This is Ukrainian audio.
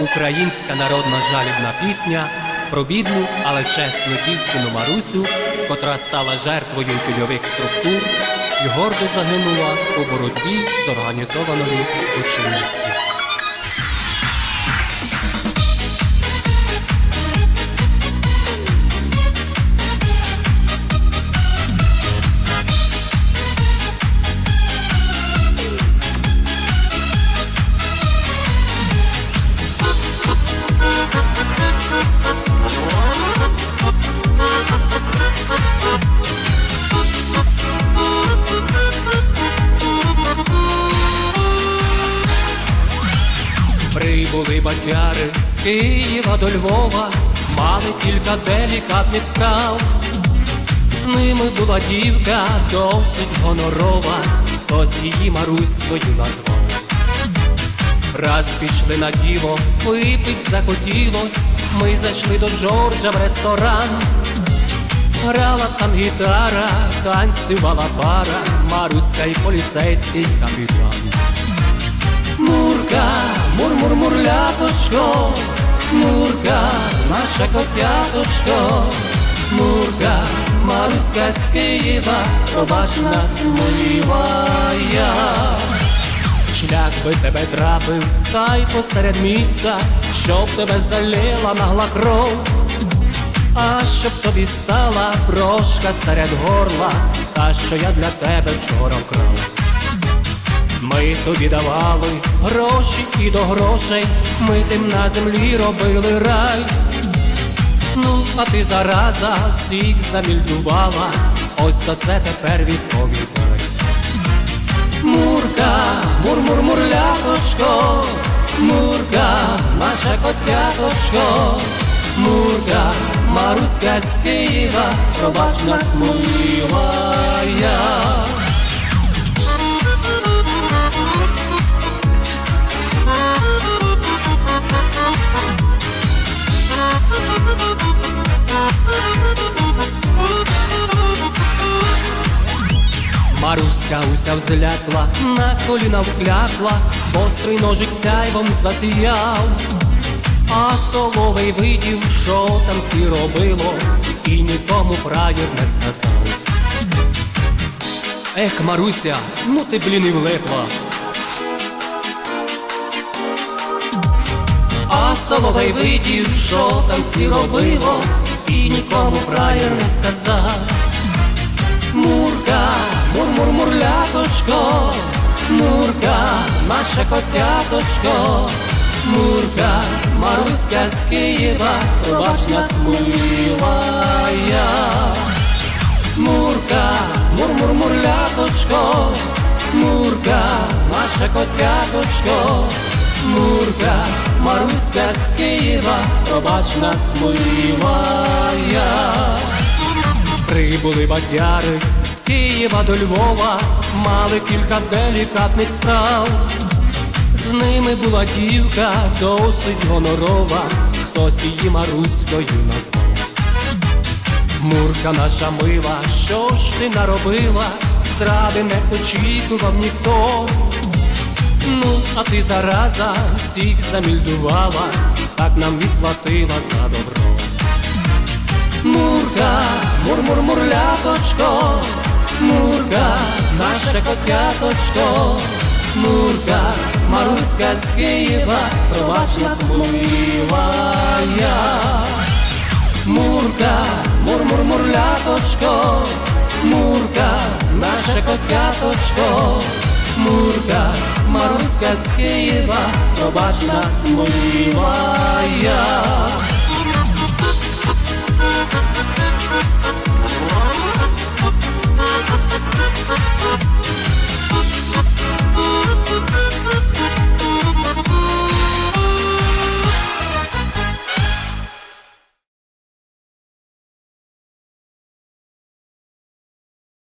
Українська народна жалібна пісня про бідну, але чесну дівчину Марусю, котра стала жертвою тюльових структур і гордо загинула у боротьбі з організованою злочинністю. Прибули батяри з Києва до Львова, мали кілька делікатних справ. З ними була дівка досить гонорова, хтось її Маруською назвав. Раз пішли на діло, випить захотілось, ми зайшли до Джорджа в ресторан. Грала там гітара, танцювала пара, Маруська і поліцейський капітан. Мурка, мур-мур-мурляточко, Мурка, наша котяточко, Мурка, Маруська з Києва, пробач нас я. Шлях би тебе трапив, та й посеред міста, щоб тебе залила нагла кров, а щоб тобі стала брошка серед горла, та що я для тебе вчора вкрав. Ми тобі давали гроші і до грошей, ми тим на землі робили рай. Ну, а ти зараза всіх замільдувала, ось за це тепер відповідай. Мурка, мур-мур-мурляточко, Мурка, наша котяточко, Мурка, Маруська з Києва, пробач нас милая. Маруська уся взлякла, на коліна вклякла, гострий ножик сяйвом засіяв, а соловей видів, що там всі робило, і нікому праєр не сказав. Ех, Маруся, ну ти блін і влипла. А соловей видів, що там всі робило, і нікому праєр не сказав. Мурка, Наша котяточко, Мурка, Маруська з Києва, пробач нас милая. Мурка, мур-мур-мурляточко, Мурка, наша котяточко, Мурка, Маруська з Києва, пробач нас милая. Прибули бадяри з Києва до Львова, мали кілька делікатних справ. З ними була дівка досить гонорова, хтось її Маруською назвав. Мурка наша мила, що ж ти наробила, зради не очікував ніхто. Ну, а ти зараза всіх замільдувала, так нам відплатила за добро. Мурка, мур-мур-мурляточко, Мурка, наша котяточко, Мурка, Маруська з Києва, пробач нас милая. Мурка, мур-мур-мурляточко, Мурка, наша котяточко, Мурка, Маруська з Києва, пробач нас милая.